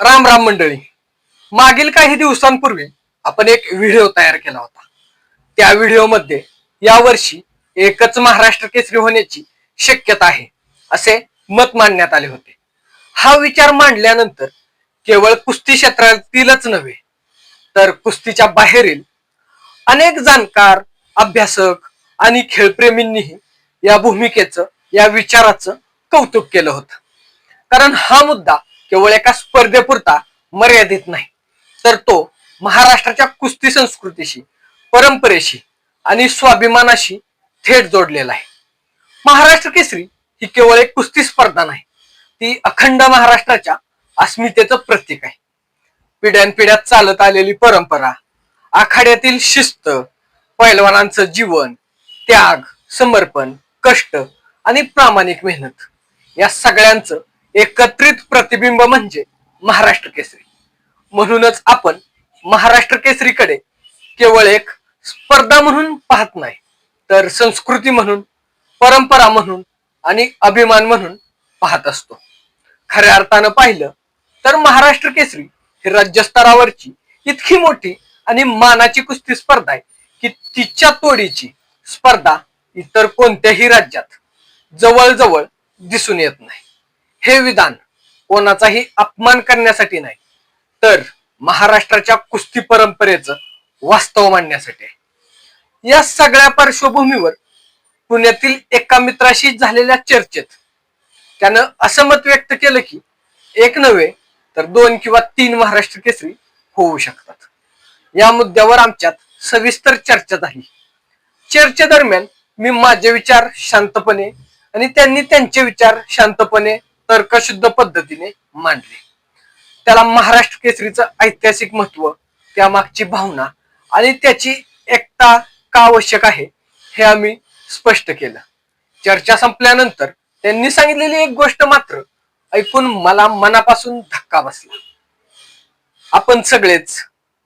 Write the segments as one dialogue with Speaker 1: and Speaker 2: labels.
Speaker 1: राम राम मंडळी. मागील काही दिवसांपूर्वी आपण एक व्हिडिओ तयार केला होता. त्या व्हिडिओमध्ये यावर्षी एकच महाराष्ट्र केसरी होण्याची शक्यता आहे असे मत मांडण्यात आले होते. हा विचार मांडल्यानंतर केवळ कुस्ती क्षेत्रातीलच नव्हे तर कुस्तीच्या बाहेरील अनेक जाणकार अभ्यासक आणि खेळप्रेमींनीही या भूमिकेचं या विचाराचं कौतुक केलं होतं. कारण हा मुद्दा केवळ एका स्पर्धेपुरता मर्यादित नाही. तर तो महाराष्ट्राच्या कुस्ती संस्कृतीशी परंपरेशी आणि स्वाभिमानाशी थेट जोडलेला आहे. महाराष्ट्र केसरी ही केवळ एक कुस्ती स्पर्धा नाही ती अखंड महाराष्ट्राच्या अस्मितेचं प्रतीक आहे. पिढ्यानपिढ्यात चालत आलेली परंपरा आखाड्यातील शिस्त पैलवानांचं जीवन त्याग समर्पण कष्ट आणि प्रामाणिक मेहनत या सगळ्यांचं एकत्रित प्रतिबिंब म्हणजे महाराष्ट्र केसरी. म्हणूनच आपण महाराष्ट्र केसरीकडे केवळ एक स्पर्धा म्हणून पाहत नाही तर संस्कृती म्हणून परंपरा म्हणून आणि अभिमान म्हणून पाहत असतो. खऱ्या अर्थानं पाहिलं तर महाराष्ट्र केसरी ही राज्यस्तरावरची इतकी मोठी आणि मानाची कुस्ती स्पर्धा आहे की तिच्या तोडीची स्पर्धा इतर कोणत्याही राज्यात जवळजवळ दिसून येत नाही. हे विधान कोणाचाही अपमान करण्यासाठी नाही. तर महाराष्ट्राच्या कुस्ती परंपरेचं वास्तव मांडण्यासाठी आहे. या सगळ्या पार्श्वभूमीवर पुण्यातील एका मित्राशी झालेल्या चर्चेत त्यानं असं मत व्यक्त केलं की एक नव्हे तर दोन किंवा तीन महाराष्ट्र केसरी होऊ शकतात. या मुद्द्यावर आमच्यात सविस्तर चर्चा झाली. चर्चेदरम्यान मी माझे विचार शांतपणे आणि त्यांनी त्यांचे विचार शांतपणे तर्कशुद्ध पद्धतीने मांडले. त्याला महाराष्ट्र केसरीचं ऐतिहासिक महत्त्व त्यामागची भावना आणि त्याची एकता का आवश्यक आहे हे आम्ही स्पष्ट केलं. चर्चा संपल्यानंतर त्यांनी सांगितलेली एक गोष्ट मात्र ऐकून मला मनापासून धक्का बसला. आपण सगळेच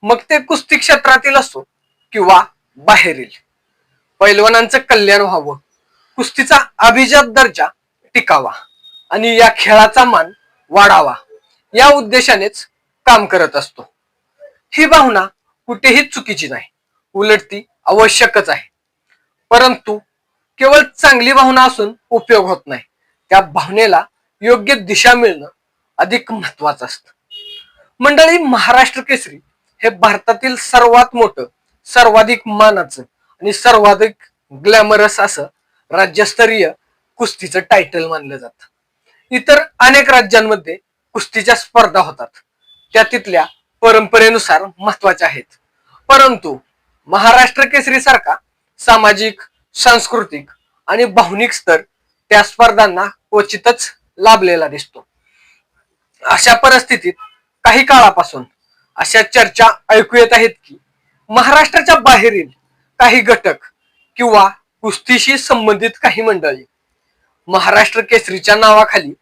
Speaker 1: मग ते कुस्ती क्षेत्रातील असो किंवा बाहेरील पैलवानांचं कल्याण व्हावं कुस्तीचा अभिजात दर्जा टिकावा. आणि या खेळाचा मान वाढावा. या उद्देशानेच काम करत असतो. ही भावना कुठेही चुकीची नाही. उलट ती आवश्यकच आहे. परंतु केवळ चांगली भावना असून उपयोग होत नाही. त्या भावनेला योग्य दिशा मिळणं अधिक महत्वाचं असतं. मंडळी महाराष्ट्र केसरी हे भारतातील सर्वात मोठं सर्वाधिक मानाचं आणि सर्वाधिक ग्लॅमरस असं राज्यस्तरीय कुस्तीचं टायटल मानलं जातं. इतर अनेक राज्यांमध्ये कुस्तीच्या स्पर्धा होतात. त्या तिथल्या परंपरेनुसार महत्त्वाच्या आहेत. परंतु महाराष्ट्र केसरी सारखा सामाजिक सांस्कृतिक आणि भावनिक स्तर त्या स्पर्धांना क्वचितच लाभलेला दिसतो. अशा परिस्थितीत काही काळापासून अशा चर्चा ऐकू येत आहेत की महाराष्ट्राच्या बाहेरील काही घटक किंवा कुस्तीशी संबंधित काही मंडळी महाराष्ट्र केसरीच्या नावाखाली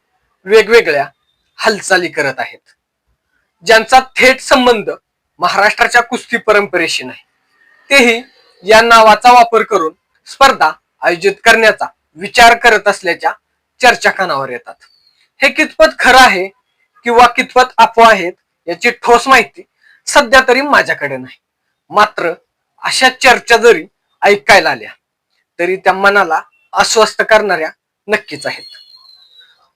Speaker 1: वेगवेगळ्या हालचाली करत आहेत. ज्यांचा थेट संबंध महाराष्ट्राच्या कुस्ती परंपरेशी नाही. तेही या नावाचा वापर करून स्पर्धा आयोजित करण्याचा विचार करत असल्याच्या चर्चा कानावर येतात. हे कितपत खरं आहे किंवा कितपत अफवा आहेत याची ठोस माहिती सध्या तरी माझ्याकडे नाही. मात्र अशा चर्चा जरी ऐकायला आल्या तरी त्या मनाला अस्वस्थ करणाऱ्या नक्कीच आहेत.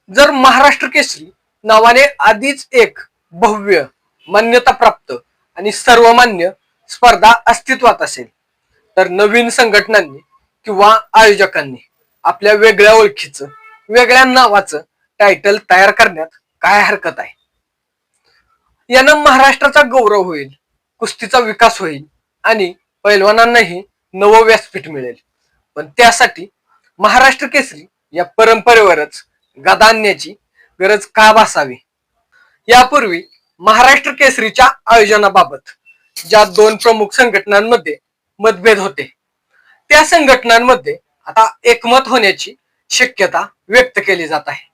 Speaker 1: जर महाराष्ट्र केसरी नावाने आधीच एक भव्य मान्यता प्राप्त आणि सर्वमान्य स्पर्धा अस्तित्वात असेल तर नवीन संघटनांनी किंवा आयोजकांनी आपल्या वेगळ्या ओळखीचं वेगळ्या नावाचं टायटल तयार करण्यात काय हरकत आहे? यानं महाराष्ट्राचा गौरव होईल कुस्तीचा विकास होईल आणि पैलवानांनाही नवं व्यासपीठ मिळेल. पण त्यासाठी महाराष्ट्र केसरी या परंपरेवरच गदा आणण्याची गरज का भासावी? यापूर्वी महाराष्ट्र केसरीच्या आयोजनाबाबत ज्या दोन प्रमुख संघटनांमध्ये मतभेद होते त्या संघटनांमध्ये आता एकमत होण्याची शक्यता व्यक्त केली जात आहे.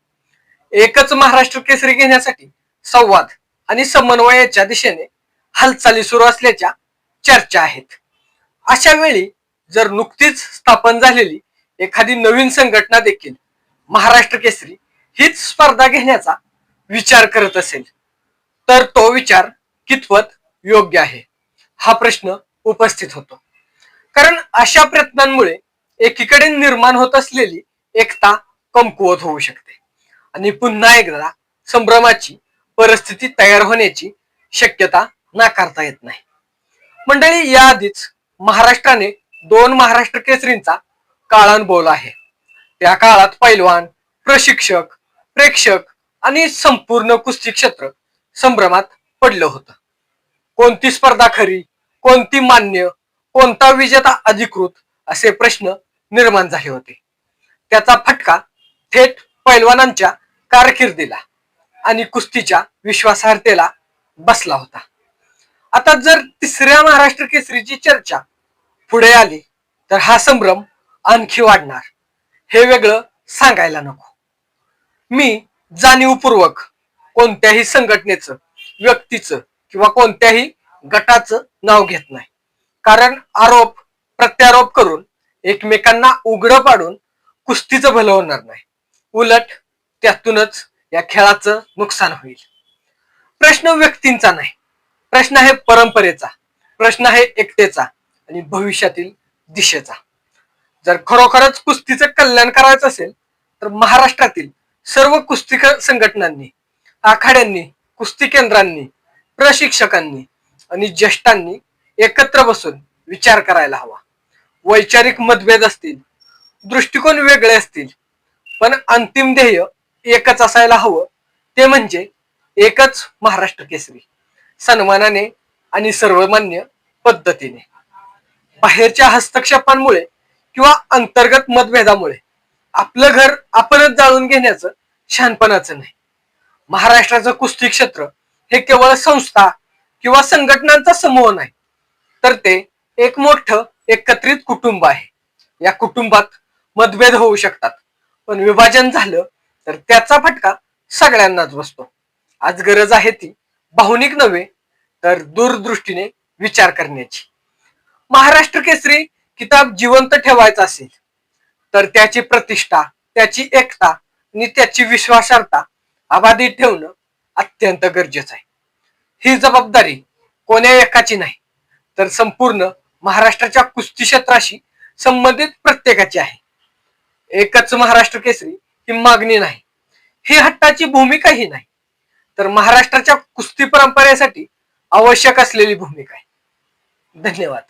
Speaker 1: एकच महाराष्ट्र केसरी घेण्यासाठी संवाद आणि समन्वयाच्या दिशेने हालचाली सुरू असल्याच्या चर्चा आहेत. अशा वेळी जर नुकतीच स्थापन झालेली एखादी नवीन संघटना देखील महाराष्ट्र केसरी हीच स्पर्धा घेण्याचा विचार करत असेल. तर तो विचार कितपत योग्य आहे? हा प्रश्न उपस्थित होतो. कारण अशा प्रयत्नांमुळे एकीकडे निर्माण होत असलेली एकता कमकुवत होऊ शकते. आणि पुन्हा एकदा संभ्रमाची परिस्थिती तयार होण्याची शक्यता नाकारता येत नाही. मंडळी याआधीच महाराष्ट्राने दोन महाराष्ट्र केसरींचा काळानुभवला आहे. त्या काळात पैलवान प्रशिक्षक प्रेक्षक आणि संपूर्ण कुस्ती क्षेत्र संभ्रमात पडलं होतं. कोणती स्पर्धा खरी कोणती मान्य कोणता विजेता अधिकृत असे प्रश्न निर्माण झाले होते. त्याचा फटका थेट पैलवानांच्या कारकिर्दीला आणि कुस्तीच्या विश्वासार्हतेला बसला होता. आता जर तिसऱ्या महाराष्ट्र केसरीची चर्चा पुढे आली तर हा संभ्रम आणखी वाढणार. हे वेगळं सांगायला नको. मी जाणीवपूर्वक कोणत्याही संघटनेचं व्यक्तीचं किंवा कोणत्याही गटाचं नाव घेत नाही. कारण आरोप प्रत्यारोप करून एकमेकांना उघडं पाडून कुस्तीचं भलं होणार नाही. उलट त्यातूनच या खेळाचं नुकसान होईल. प्रश्न व्यक्तींचा नाही. प्रश्न आहे परंपरेचा. प्रश्न आहे एकतेचा आणि भविष्यातील दिशेचा. जर खरोखरच कुस्तीचं कल्याण करायचं असेल तर महाराष्ट्रातील सर्व कुस्ती संघटनांनी आखाड्यांनी कुस्ती केंद्रांनी प्रशिक्षकांनी आणि ज्येष्ठांनी एकत्र बसून विचार करायला हवा. वैचारिक मतभेद असतील दृष्टिकोन वेगळे असतील पण अंतिम ध्येय एकच असायला हवं ते म्हणजे एकच महाराष्ट्र केसरी. सन्मानाने आणि सर्वमान्य पद्धतीने. बाहेरच्या हस्तक्षेपांमुळे किंवा अंतर्गत मतभेदामुळे आपलं घर आपणच जाळून घेण्याचं शहाणपणाचं नाही. महाराष्ट्राचं कुस्ती क्षेत्र हे केवळ संस्था किंवा संघटनांचा समूह नाही तर ते एक मोठं एकत्रित कुटुंब आहे. या कुटुंबात मतभेद होऊ शकतात पण विभाजन झालं तर त्याचा फटका सगळ्यांनाच बसतो. आज गरज आहे ती भावनिक नव्हे तर दूरदृष्टीने विचार करण्याची. महाराष्ट्र केसरी किताब जिवंत ठेवायचा असेल तर त्याची प्रतिष्ठा त्याची एकता आणि त्याची विश्वासार्हता अबाधित ठेवणं अत्यंत गरजेचं आहे. ही जबाबदारी कोण्या एकाची नाही तर संपूर्ण महाराष्ट्राच्या कुस्ती क्षेत्राशी संबंधित प्रत्येकाची आहे. एकच महाराष्ट्र केसरी ही मागणी नाही ही हट्टाची भूमिकाही नाही तर महाराष्ट्राच्या कुस्ती परंपरेसाठी आवश्यक असलेली भूमिका आहे. धन्यवाद.